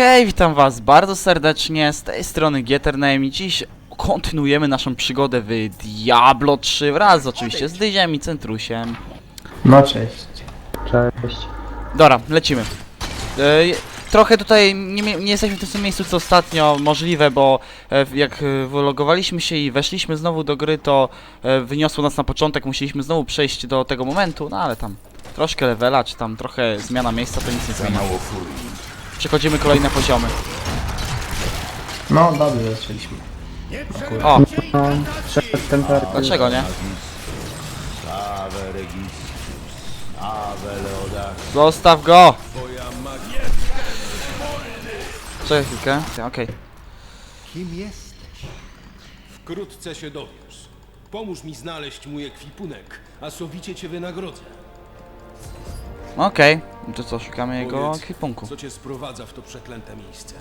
Hej, witam was bardzo serdecznie, z tej strony Gietername i dziś kontynuujemy naszą przygodę w Diablo 3 wraz oczywiście z Dyziem i Centrusiem. No cześć. Cześć. Dobra, lecimy. E, trochę tutaj nie, mie- nie jesteśmy w tym samym miejscu co ostatnio możliwe, bo e, w- jak e, wylogowaliśmy się i weszliśmy znowu do gry, to e, wyniosło nas na początek, musieliśmy znowu przejść do tego momentu, no ale tam troszkę levela, czy tam trochę zmiana miejsca, to nic nie zmienia. Przechodzimy kolejne poziomy. No dobrze zaczęliśmy. O, No, przed temperatury. dlaczego nie? Zostaw go! Czekaj chwilkę. Okej. Kim jesteś? Wkrótce się dowiesz. Pomóż mi znaleźć mój ekwipunek, a sowicie cię wynagrodzę. Okej. To co, szukamy jego Powiedz, ekwipunku. Co cię sprowadza w to przeklęte miejsce?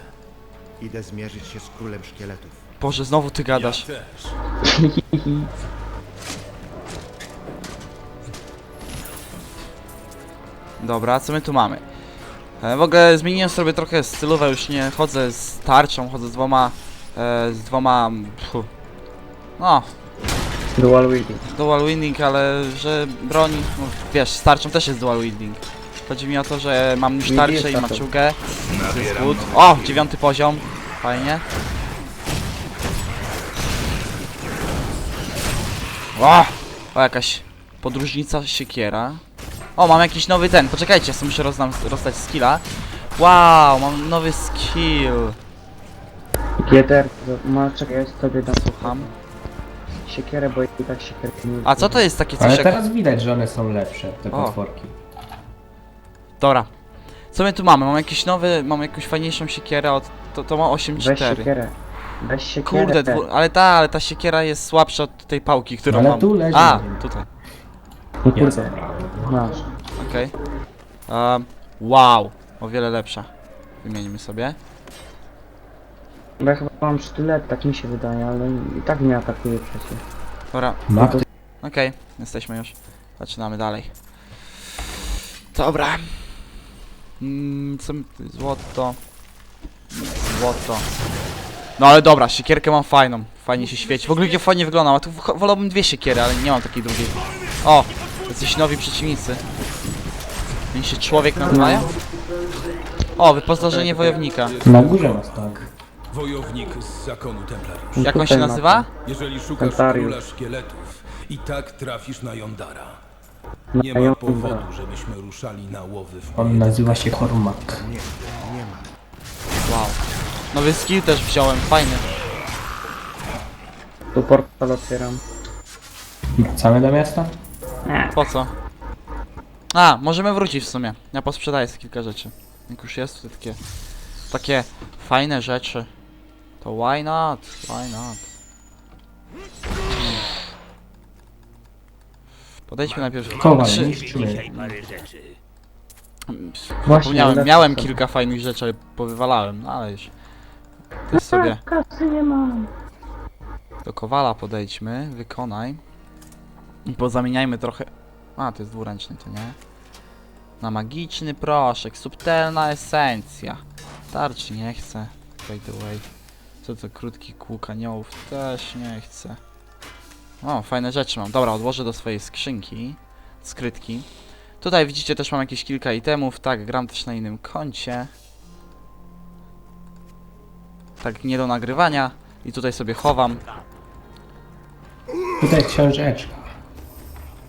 Idę zmierzyć się z królem szkieletów. Boże, znowu ty gadasz. Ja też. Dobra, co my tu mamy? E, w ogóle zmieniłem sobie trochę stylówę, już nie chodzę z tarczą, chodzę z dwoma... E, z dwoma... Pfu. No, Dual wielding. dual wielding, ale że broni... No, wiesz, z tarczą też jest dual wielding. Chodzi mi o to, że mam już tarczę i maczugę. To jest good. O, dziewiąty poziom. Fajnie. O, o jakaś podróżnica siekiera. O, mam jakiś nowy ten. Poczekajcie, ja sobie muszę rozdam, rozdać skilla. Wow, mam nowy skill. To- ma czekaj, ja sobie dam Słucham. Siekierę, bo i tak siekierę nie A co to jest takie coś Ale jak... teraz widać, że one są lepsze, te O. potworki. Dobra. Co my tu mamy? Mam jakiś nowy, mam jakąś fajniejszą siekierę od... To, to ma Weź 8.4. siekierę. Weź siekierę. Kurde, dwu... ale ta, ale ta siekiera jest słabsza od tej pałki, którą Ale mam. tu leży. A, tutaj. No Ja kurde, zabrałem. masz. Okej. Um, wow, o wiele lepsza. Wymienimy sobie. Bo ja chyba mam sztylet, tak mi się wydaje, ale i tak mnie atakuje przecież. Dobra, Ma to- okej, jesteśmy już. Zaczynamy dalej. Dobra. Mm, co my... tu- Złoto. Złoto. No ale dobra, siekierkę mam fajną. Fajnie się świeci. W ogóle jak fajnie wygląda. A tu wolałbym dwie siekiery, ale nie mam takiej drugiej. O! Jacyś nowi przeciwnicy. Oni się człowiek nazywają? O, wyposażenie wojownika. Na górze ma stan. Wojownik z zakonu Templariusz. Jak on Tutaj się ma nazywa? Jeżeli szukasz Templariusz. króla szkieletów, i tak trafisz na Jondara. to. Nie Na ma powodu, żebyśmy ruszali na łowy w On nazywa się Hormak. Nie, nie ma. Wow. Nowy skill też wziąłem, fajny. Tu portal otwieram. Wracamy do miasta? Po co? A, możemy wrócić w sumie. Ja posprzedaję sobie kilka rzeczy. Jak już jest tutaj takie... Takie fajne rzeczy. To why not? Why not? Podejdźmy najpierw... Kowal, Trzy- niszczymy. Zapomniałem, ulepszę miałem kilka fajnych rzeczy, ale powywalałem, no ale już. To sobie Kasy nie mam. do kowala podejdźmy, wykonaj. I pozamieniajmy trochę... A, to jest dwuręczny, to nie? Na magiczny proszek, subtelna esencja. Tarczy nie chcę, by the way. Co to, krótki kłuk aniołów? Też nie chcę. O, fajne rzeczy mam. Dobra, odłożę do swojej skrzynki. Skrytki. Tutaj widzicie też mam jakieś kilka itemów. Tak, gram też na innym koncie. Tak, nie do nagrywania. I tutaj sobie chowam. Tutaj książeczka.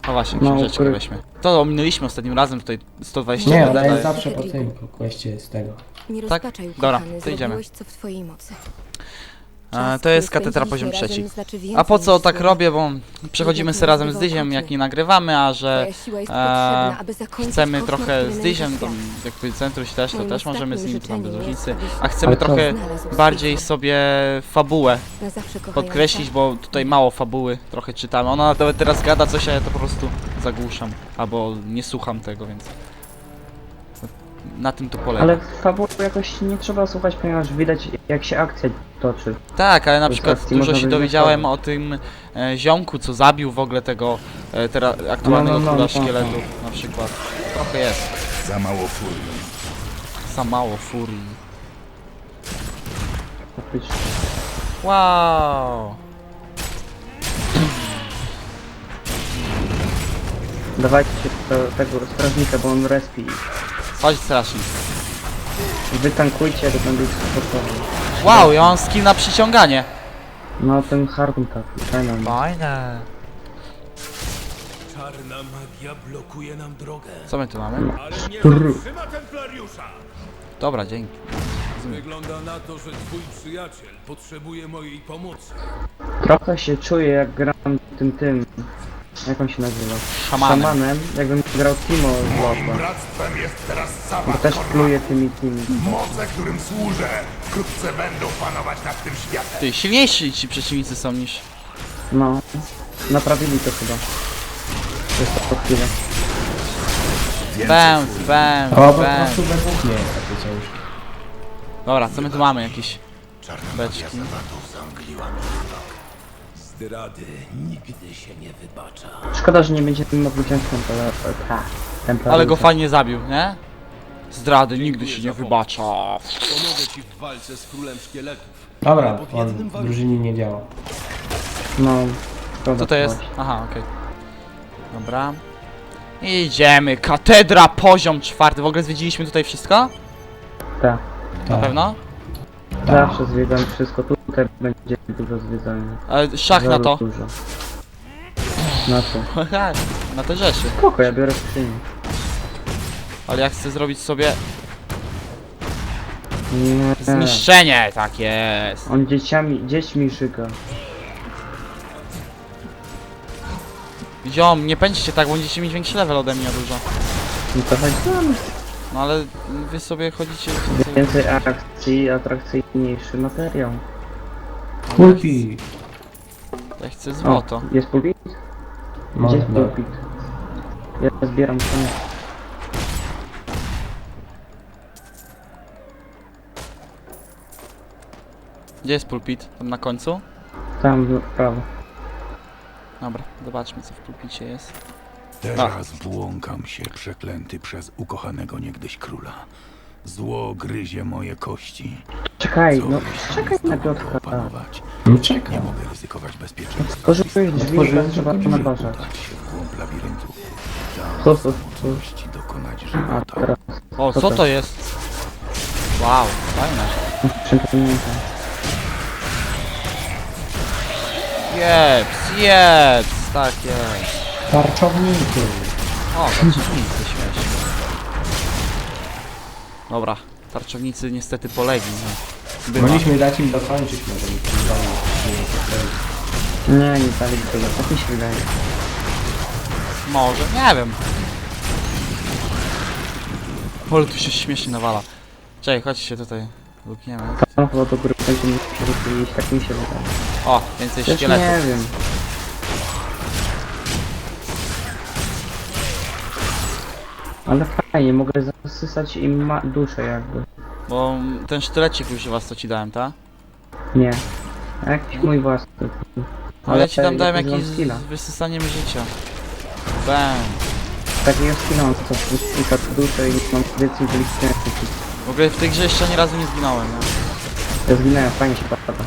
O właśnie, No, książeczkę kurde. weźmy. To ominęliśmy ostatnim razem tutaj 120 Nie, ona ale- jest zawsze po tym kwestii z tego. Nie Tak? rozpaczaj, Dobra, ukochany, to idziemy. zrobiłeś co w twojej mocy. To jest katedra poziom trzeci. znaczy A po co tak robię, bo przechodzimy sobie razem z Dyziem, jak nie nagrywamy, a że e, chcemy trochę z Dyziem, to jakby Centruś też, to też możemy z nim, tam bez różnicy. A chcemy trochę bardziej sobie fabułę podkreślić, bo tutaj mało fabuły trochę czytamy. Ona nawet teraz gada coś, a ja to po prostu zagłuszam, albo nie słucham tego, więc na tym to polega. Ale fabuły jakoś nie trzeba słuchać, ponieważ widać jak się akcja toczy. Tak, ale na przykład dużo można się dowiedziałem o tym e, ziomku, co zabił w ogóle tego e, teraz aktualnego No, no, no, króla no, tak, szkieletów na przykład. Trochę jest. Za mało furii. Za mało furii. Wow. Dawajcie się do tego strażnika, bo on respi. Chodź strażnik. I wy tankujcie, to będę ich supportował. Wow, ja mam skill na przyciąganie. No ten Harun tak, fajna. Fajne. Czarna magia blokuje nam drogę. Co my tu mamy? Ale nie Brr. zatrzyma Templariusza! Dobra, dzięki. Wygląda na to, że twój przyjaciel potrzebuje mojej pomocy. Trochę się czuję jak gram tym tym. Jak on się nazywa? Szamanem. Szamanem, jakbym grał Timo z Lota. Bractwem jest teraz Bo też pluje tymi tymi. Moce, którym służę, wkrótce będą panować nad tym światem. Ty, silniejsi ci przeciwnicy są niż... No. Naprawili to chyba. Jest to chwilę. Bęc, bęc, O, po prostu takie ciężkie. Dobra, co my tu mamy? Jakieś Czarna beczki. magia zamgliła mi Zdrady nigdy się nie wybacza. Szkoda, że nie będziemy mogli wziąć templa- templariusza. Ale go fajnie zabił, nie? Zdrady nigdy się nie wybacza. Pomogę ci w walce z królem szkieletów. Dobra, pod on jednym w warunkiem. drużynie nie działa. No. Szkoda Co to jest? właśnie. Aha, okej. Dobra. Idziemy, katedra, poziom czwarty. W ogóle zwiedziliśmy tutaj wszystko? Tak. Na Tak. pewno? Zawsze zwiedzam wszystko. Tutaj będzie dużo zwiedzania. Ale szach na to. Dużo. Na to. na te rzeczy. Spoko, ja biorę skrzynię. Ale ja chcę zrobić sobie Nie. zniszczenie, tak jest. On dzieciami, dziećmi żyga. Ziom, nie pędźcie tak, bo będziecie mieć większy level ode mnie dużo. No to chodź tam. No ale wy sobie chodzicie... Więcej akcji, atrakcyjniejszy materiał. Kulki! Ja chcę O, złoto. jest pulpit? No, Gdzie jest no. pulpit? Ja zbieram koniec. Gdzie jest pulpit? Tam na końcu? Tam w prawo. Dobra, zobaczmy co w pulpicie jest. Teraz błąkam się przeklęty przez ukochanego niegdyś króla. Zło gryzie moje kości. Czekaj, Co no jeśli czekaj nie na zdołam Piotrka. opanować? No Nie czekam. mogę ryzykować bezpieczeństwa. Otworzyłeś drzwi, Otworzyłem, to trzeba żeby to drzwi nabarzać. Udać się w głąb labiryntu. Co to? mądrości dokonać A żywota. teraz O, Co co to? to jest? Wow, fajne. przepomnięte. Jeps, jeps, tak jest. Tarczowniki! O, tarczownicy, śmiesznie. Dobra, tarczownicy niestety polegli. No. Bywa. Mogliśmy dać im dokończyć, może nie przyjdą. Nie, nie dali tego, tak mi się wydaje. Może, nie wiem. Ale tu się śmiesznie nawala. Czekaj, chodźcie tutaj. Lukniemy. Tam chyba do góry będziemy musieli iść, tak mi się wydaje. O, więcej Też szkieletów. nie wiem. Ale fajnie, mogę zasysać im ma duszę jakby. Bo ten sztylecik używa, co ci dałem, ta? Nie. Jakiś mój własny. Ale ja ci tam dałem skilla. z wysysaniem życia. Bam. Takiego skilla mam co wysysa duszę i mam więcej wyliczenia. W ogóle w tej grze jeszcze ani razu nie zginąłem, nie? Ja zginąłem, fajnie się pada.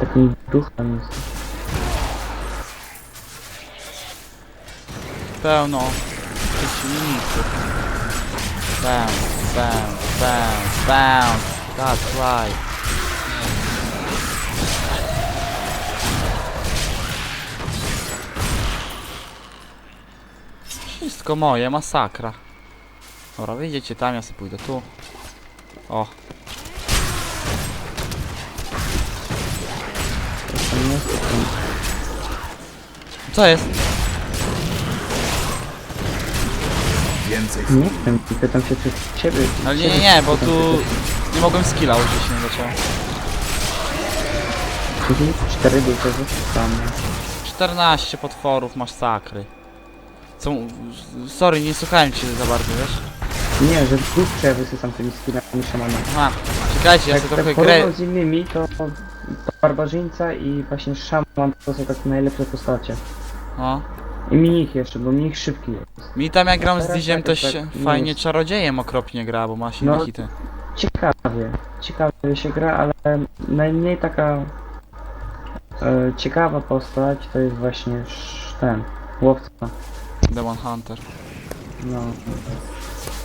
Takim duchem jest. Pełno przeciwników. Bam, bam, bam, bam. That's right. Wszystko moje, masakra. Dobra, wyjdziecie tam, ja sobie pójdę tu. O, co jest? Więcej Nie wiem, pytam się czy ciebie. Ale nie, ciebie nie, nie, bo tu nie mogłem skilla użyć, nie zacząłem. Czyli cztery dusze zostaną. 14 potworów, masakry. Co... Sorry, nie słuchałem cię za bardzo, wiesz? Nie, że dusze ja wysysam tymi skillami szamana. Aha, czekajcie, ja Jak sobie tak trochę grę... porównał z innymi, to barbarzyńca i właśnie szaman to są takie najlepsze postacie. No. I minich jeszcze, bo minich szybki jest. Mi tam jak gram z Teraz Diziem tak, to tak, się nie fajnie jest. czarodziejem okropnie gra, bo ma silne No. hity. Ciekawie, ciekawie się gra, ale najmniej taka e, ciekawa postać to jest właśnie sz- ten, łowca. Demon Hunter. No.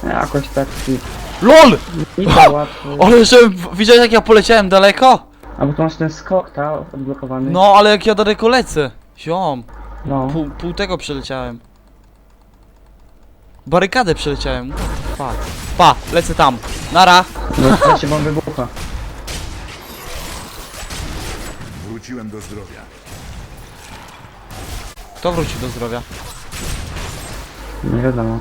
Jakoś tak ci LOL! nie łatwo. Ale że widziałeś jak ja poleciałem daleko? A bo tu masz ten skok, ta, odblokowany. No ale jak ja daleko lecę. Ziom, No. pół, pół tego przeleciałem. Barykadę przeleciałem. Pa, pa, lecę tam. Nara. No, to się wam wybucha. Wróciłem do zdrowia. Kto wrócił do zdrowia? Nie wiadomo.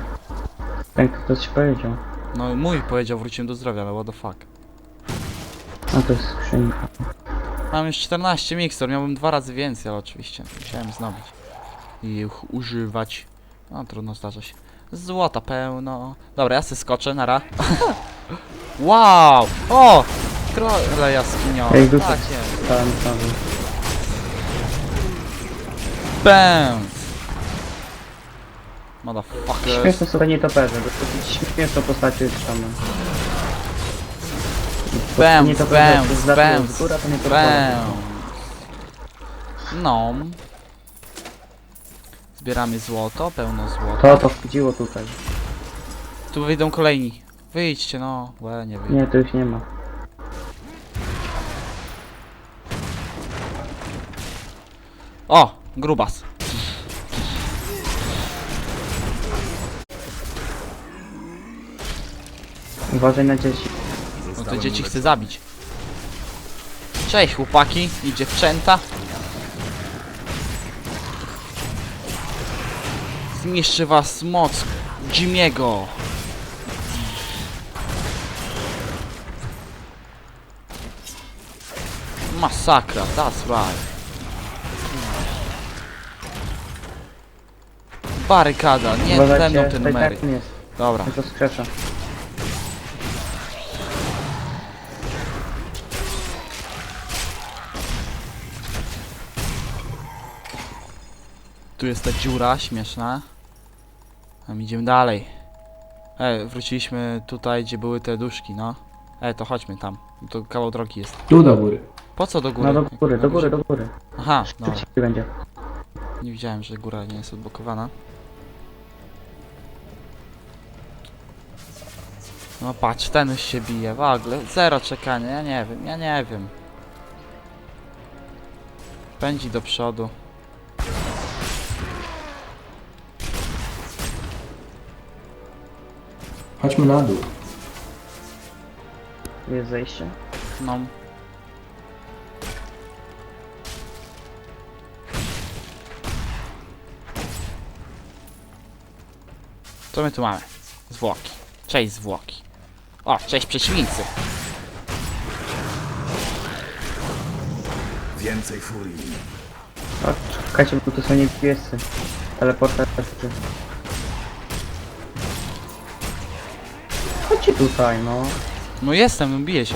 Ten ktoś ci powiedział. No mój powiedział wróciłem do zdrowia, ale what the fuck. A to jest skrzynka. Mam już 14 mikstur, miałbym dwa razy więcej, ale oczywiście musiałem znowić. I ich używać. No trudno zdarza się. Złota pełno. Dobra, ja se skoczę, nara. wow! O! Trolle jaskiniowe. Ej, duszę. Tak jest. Tam, tam. Bęc! Motherfuckers. Śmieszne są te nietoperze, bo to śmieszne postacie. Bęc, Nietoperze, bęc, bęc, nietoperze. bęc. No. Zbieramy złoto, pełno złota. To to wchodziło tutaj. Tu wyjdą kolejni. Wyjdźcie, no. Łe, nie wyjdą. Nie, to już nie ma. O! Grubas. Uważaj na dzieci. No to dzieci chce zabić. Cześć chłopaki i dziewczęta. Zniszczy was moc Jimiego. Masakra, that's right. Barykada, nie będą Uważajcie, te tutaj numery. tak jest. Dobra. To skrzesza. Tu jest ta dziura śmieszna. A my idziemy dalej. E, wróciliśmy tutaj, gdzie były te duszki, no. E, to chodźmy tam. To kawał drogi jest. Tu do góry. Po co do góry? No do góry, do góry, do góry. Aha. Szybciej będzie. Nie widziałem, że góra nie jest odblokowana. No patrz, ten już się bije, w ogóle. Zero czekania, ja nie wiem, ja nie wiem. Pędzi do przodu. Chodźmy na dół. Jest zejście. No. Co my tu mamy? Zwłoki. Cześć zwłoki. O, cześć przeciwnicy. Więcej furii. O, czekajcie, bo to są niebiescy. Teleporterzy. Chodźcie tutaj, no. No jestem, no biję się.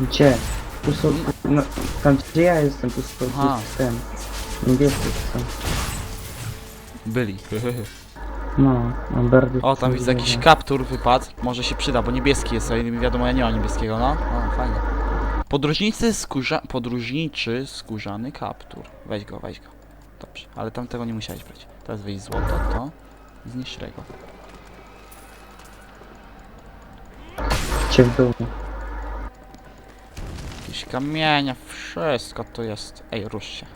Gdzie? Tu są... No, tam gdzie ja jestem, tu są... Tu Aha. jest ten. Niebiescy są. Byli. No, no bardzo... O, tam widzę jakiś kaptur wypadł. Może się przyda, bo niebieski jest, a innym wiadomo, ja nie mam niebieskiego, no. O, fajnie. Podróżnicy skórza... Podróżniczy skórzany kaptur. Weź go, weź go. Dobrze, ale tam tego nie musiałeś brać. Teraz weź złoto, to zniszcz go. Cię w dół. Jakieś kamienia, wszystko tu jest. Ej, rusz się.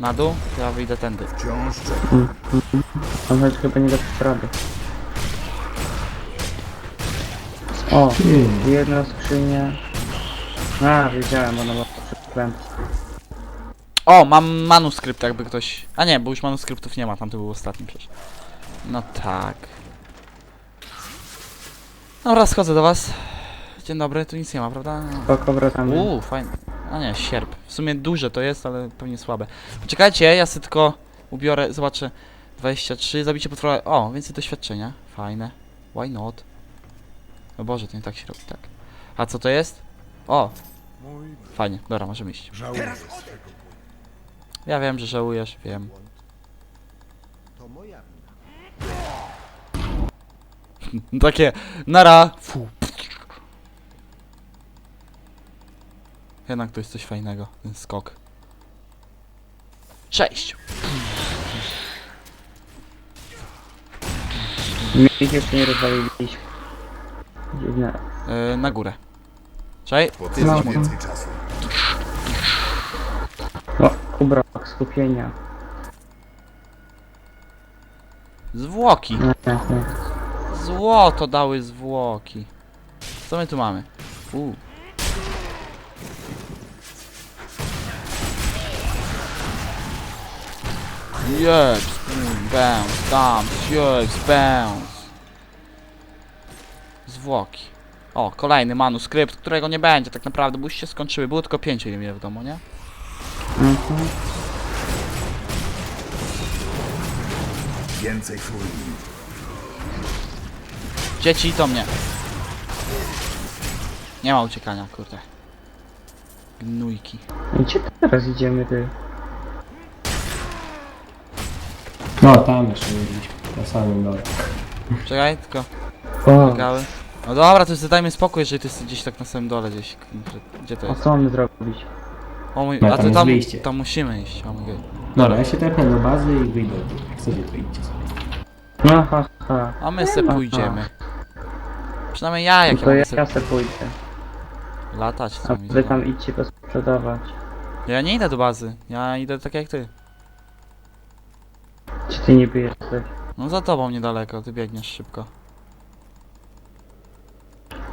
Na dół, ja wyjdę tędy. Wciąż czekam. Tam choć chyba nie da rady. O, Ty. jedna skrzynia. A, wiedziałem, ona była przeklęta. O, mam manuskrypt, jakby ktoś... A nie, bo już manuskryptów nie ma, tam to był ostatni przecież. No tak. Dobra, schodzę do was. Dzień dobry, tu nic nie ma, prawda? Spoko, wracamy. Uuu, fajnie. A nie, sierp. W sumie duże to jest, ale pewnie słabe. Czekajcie, ja sobie tylko ubiorę, zobaczę. 23, zabicie potwora. O, więcej doświadczenia. Fajne. Why not? O Boże, to nie tak się robi, tak. A co to jest? O! Fajnie, dobra, możemy iść. Żałuję. Ja wiem, że żałujesz, wiem. Takie, nara, fu. Jednak to jest coś fajnego, ten skok. Cześć! My ich jeszcze nie rozwaliliśmy. Dziwne. Yy, na górę. Czej, ty No. jesteś mój. Więcej czasu. No, kubrak skupienia. Zwłoki. Nie, nie, nie. Złoto dały zwłoki. Co my tu mamy? U. Jeps, mm, bounce, dump, jeps, bounce. Zwłoki. O, kolejny manuskrypt, którego nie będzie tak naprawdę, bo już się skończyły. Było tylko pięć, ile mnie w domu, nie? Mhm. Więcej furii. Dzieci to mnie. Nie ma uciekania, kurde. Gnujki. I Gdzie teraz idziemy, ty? No, tam jeszcze byliśmy. Na samym dole. Czekaj, tylko O, gały. No dobra, to już dajmy spokój, jeżeli to jest gdzieś tak na samym dole gdzieś. Gdzie- Gdzie to a jest? co mamy zrobić? O mój, No, a tam jest tam, wyjście. tam musimy iść, o mój. Dobra, ja się tepnę do bazy i wyjdę. Jak chcecie, to idźcie sobie. No ha, ha. A my se pójdziemy. Przynajmniej ja, jak No to ja ja, se ja se pójdę. latać, A co mi wy tam idźcie sprzedawać. Ja nie idę do bazy, ja idę tak jak ty. Czy ty niby jesteś? No za tobą niedaleko, ty biegniesz szybko.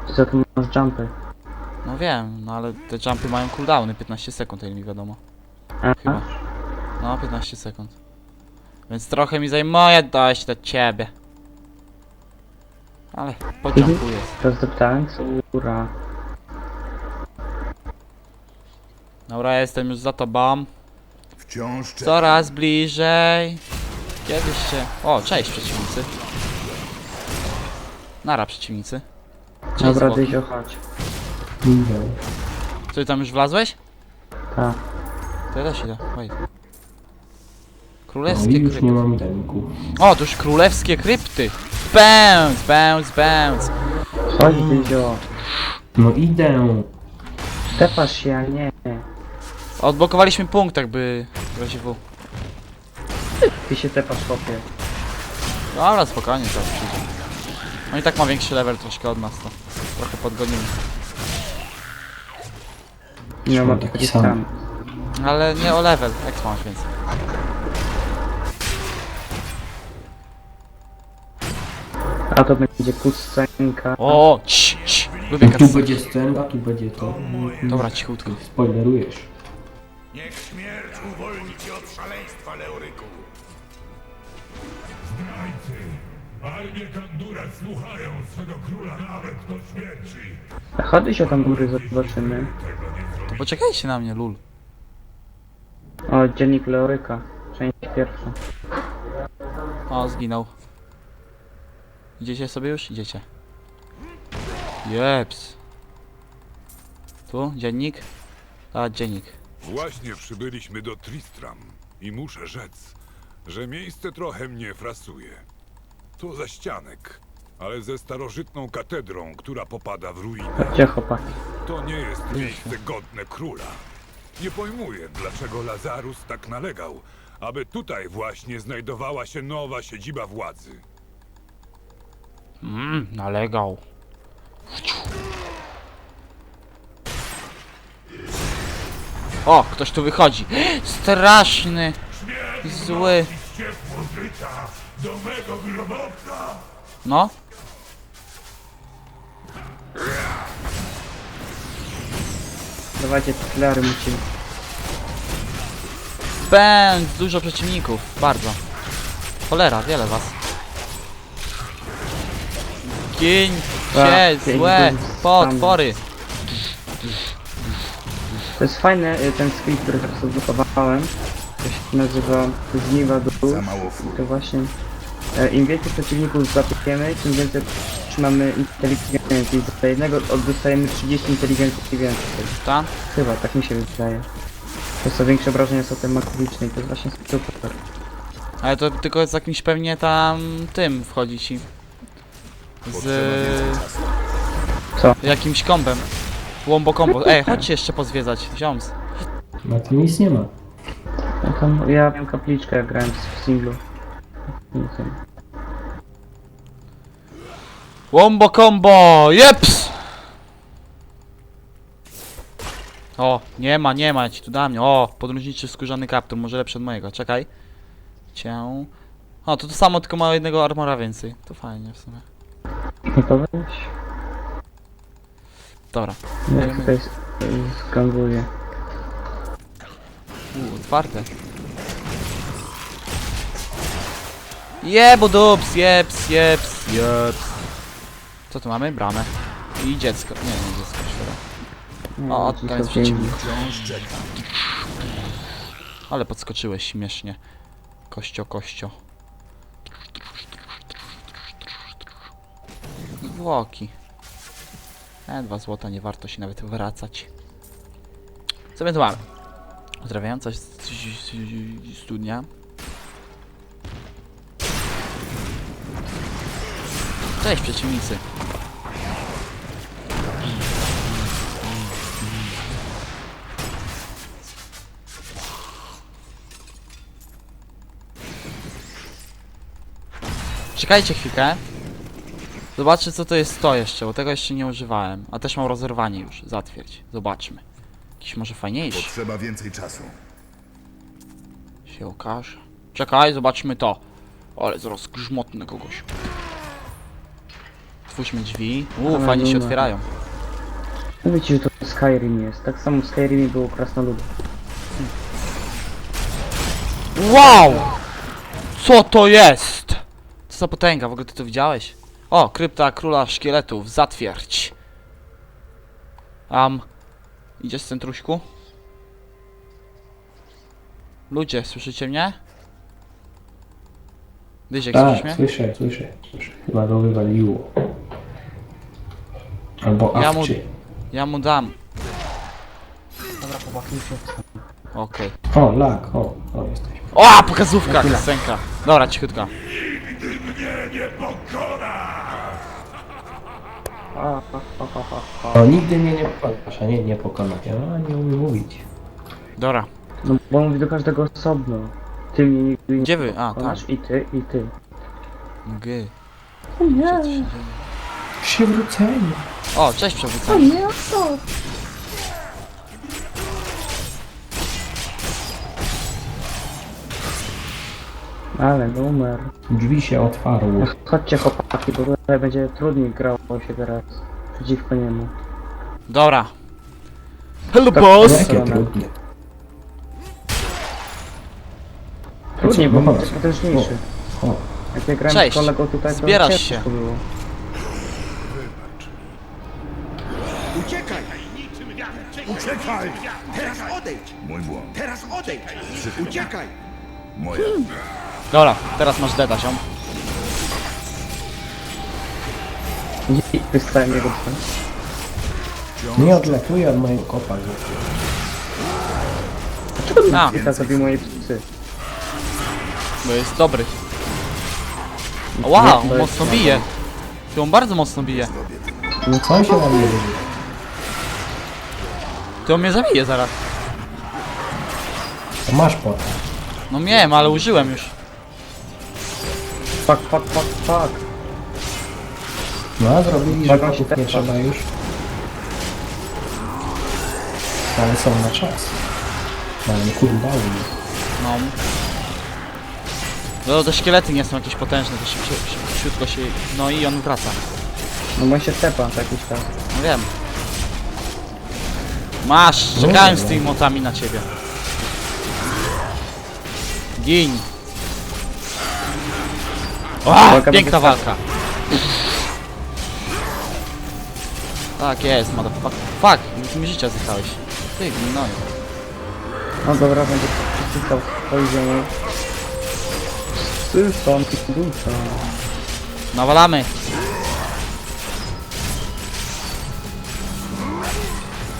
Czy za to masz jumpy? No wiem, no ale te jumpy mają cooldowny 15 sekund, ile mi wiadomo. Chyba. No, 15 sekund. Więc trochę mi zajmuje dojść do ciebie. Ale pociąguję. rozdeptałem córa. Dobra, jestem już za tobą. Wciąż czekam. Coraz bliżej. Kiedyś się... O, cześć przeciwnicy. Nara przeciwnicy. Cześć Dobra, zwłoki. Dyzio, chodź. Ty tam już wlazłeś? Tak. To ja też idę, wait. No Królewskie i już krypty. nie mam demku. O, to już królewskie krypty. Bounce, bounce, bounce. Chodź, Dyzio. No idę. Tepasz się, a nie. Odblokowaliśmy punkt jakby w razie W. Ty się tepasz, chłopie. Dobra, spokojnie, zaraz przyjdzie. On i tak ma większy level troszkę od nas, to trochę podgonimy. Nie Mam ma taki taki sam. sam. Ale nie o level, jak masz więcej. A to będzie cutscenka. O, cii, cii, lubię Tu będzie scena, tu będzie to. Dobra, cichutko. Spoilerujesz. Niech śmierć uwolni cię od szaleństwa, Leoryku. Armie Kandura słuchają swego króla nawet do śmierci. Chodź się tam góry zobaczymy. To poczekajcie na mnie, lul. O, dziennik Leoryka. Część pierwsza. O, zginął. Idziecie sobie już? Idziecie. Jeps. Tu, dziennik? A, dziennik. Właśnie przybyliśmy do Tristram i muszę rzec, że miejsce trochę mnie frasuje. To zaścianek, ale ze starożytną katedrą, która popada w ruinę. Chodźcie, chłopaki. To nie jest miejsce godne króla. Nie pojmuję, dlaczego Lazarus tak nalegał, aby tutaj właśnie znajdowała się nowa siedziba władzy. Mmm, nalegał. O, ktoś tu wychodzi. Straszny. Zły. No. Dawajcie, tlery musimy. Będ, dużo przeciwników. Bardzo. Cholera, wiele was. Giń się, Tak, złe potwory. To jest fajny y, ten skill, który teraz odblokowałem. To się nazywa Żniwa Dół. Za mało furii. To właśnie e, im więcej przeciwników zapiemy, tym więcej trzymamy inteligencji. Za jednego dostajemy 30 inteligencji więcej. Ta? Chyba, tak mi się wydaje. To są większe obrażenia są te magiczne i to jest właśnie super. Ale to tylko z jakimś pewnie tam tym wchodzi ci. Z Co? jakimś kombem. Łombo combo. Ej, chodźcie jeszcze pozwiedzać, zioms. Na tym nic nie ma. No tam, ja miałem kapliczkę, jak grałem w singlu. Nie wiem. Łombo combo! Jeps! O, nie ma, nie ma, ja ci tu dam. O, podróżniczy skórzany kaptur, może lepszy od mojego. Czekaj. Cię. O, to to samo, tylko ma jednego armora więcej. To fajnie w sumie. To weź. Dobra. Ja tutaj s- zganguję. U, otwarte. Jebo dups, jeps, jeps, jeps. Co tu mamy? Bramę. I dziecko. Nie, nie dziecko, świetnie. O, to jest przeciwnik. Ale podskoczyłeś śmiesznie. Kościo, kościo. Zwłoki. E, dwa złota, nie warto się nawet wracać. Co my tu mamy? Pozdrawiająca studnia. Cześć przeciwnicy. Czekajcie chwilkę. Zobaczcie co to jest to jeszcze, bo tego jeszcze nie używałem. A też mam rozerwanie już, zatwierdź. Zobaczmy. Jakiś może fajniejszy. Potrzeba więcej czasu. się okaże. Czekaj, zobaczmy to. Ale zaraz grzmotny kogoś. Otwórzmy drzwi. Uuu, Ale fajnie się numer. otwierają. Ci, że to Skyrim jest. Tak samo w Skyrimie było krasnoludów. Wow! Co to jest? Co za potęga, w ogóle ty to widziałeś? O, krypta króla szkieletów, zatwierdź. Am, idziesz centruśku? Ludzie, słyszycie mnie? Dyziek, Tak, słyszysz mnie? słyszę, słyszę, słyszę. Chyba go wywaliło. Albo Ja mu-. Ja mu dam. Dobra, chłopaki. Okej. O, lak, o, o, jesteś. O, pokazówka, kasenka. Dobra, cichutko. A, a, a, a, a. O, nigdy mnie nie pokonasz, a nie, nie pokonasz. Ja nie umiem mówić. Dobra. No bo on mówi do każdego osobno. Ty mnie nigdy nie Gdzie wy? A, tam. pokonasz i ty, i ty. G. Przywrócenie. O, cześć przewódca. Ale numer. Drzwi się otwarły. Chodźcie chłopaki, bo tutaj będzie trudniej grało się teraz. Przeciwko niemu. Dobra. Hello Tak, boss! Jakie trudne. Trudniej, co, bo no chodź. jest potężniejszy. O, Jak ja grałem Cześć. z kolegą tutaj, to Zbierasz ciężko się. było. Uciekaj! Uciekaj! Teraz odejdź! Mój błąd. Teraz odejdź! Uciekaj! Moja. Dobra, teraz masz deda, ziom. I wystałem jego broń. nie odlatuje od mojego kopa. A, I tak zabił moje psy. bo jest dobry. Wow, to jest mocno bije. Ty on bardzo mocno bije. No co on się na mnie wyżył? Ty on mnie zabije zaraz. To masz potem. No miałem, ale użyłem już. Fuck, fuck, fuck, fuck. No zrobili, że Mogą się potów nie trzeba już. Ale są na czas. Ale nie kurwa No. No te szkielety nie są jakieś potężne, to szybciej, szybciutko się... No i on wraca. No bo się tepa za jakiś czas. No wiem. Masz, czekałem z tymi motami na ciebie. Gin. O, Walka piękna będzie walka. Tak jest, motherfucker. Fuck, mi życia zyskałeś. Ty, no No dobra, będzie przyciskał swoje ziemię. Syson, dusza. Nawalamy.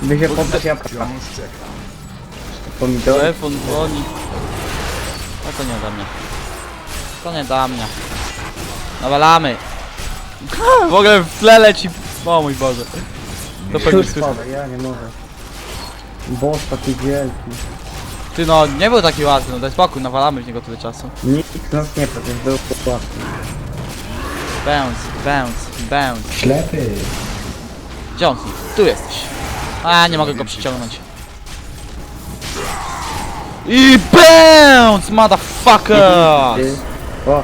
By się poddać jabłka. Pomidory. Telefon dzwoni. A to nie ode mnie. To nie da mnie. Nawalamy. W ogóle w tle leci... O mój Boże. To pewnie słyszę. ja nie mogę. Boss taki wielki. Ty no, nie był taki łatwy, no daj spokój, nawalamy w niego tyle czasu. Nikt z nas nie więc był łatwy. Bounce, bounce, bounce. Ślepy. Johnson, tu jesteś. A, nie mogę go przyciągnąć. I bounce, motherfucker! O,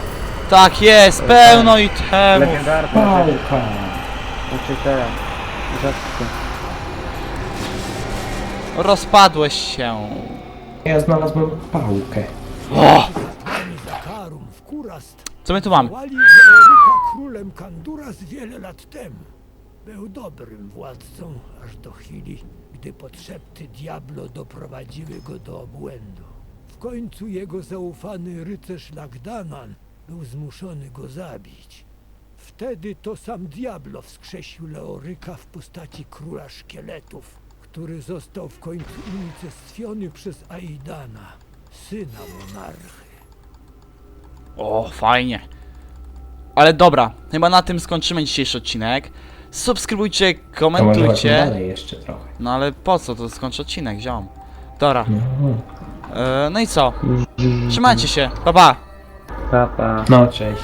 Tak jest, pełno i temu. legendarna. Pałka. Znaczy. Rzadko. Rozpadłeś się. Ja znalazłem pałkę. W Kurast Co my tu mamy? wołali Eoryka królem Kanduras wiele lat temu. Był dobrym władcą, aż do chwili, gdy podszepty Diablo doprowadziły go do obłędu. W końcu jego zaufany rycerz Lagdanan był zmuszony go zabić. Wtedy to sam Diablo wskrzesił Leoryka w postaci króla szkieletów, który został w końcu unicestwiony przez Aidana, syna monarchy. O, fajnie. Ale dobra, chyba na tym skończymy dzisiejszy odcinek. Subskrybujcie, To może chodźmy komentujcie. dalej jeszcze trochę. No ale po co, to skończy odcinek, ziom. Dobra, No, e, no i co? Trzymajcie się, pa pa! Papa. no cześć.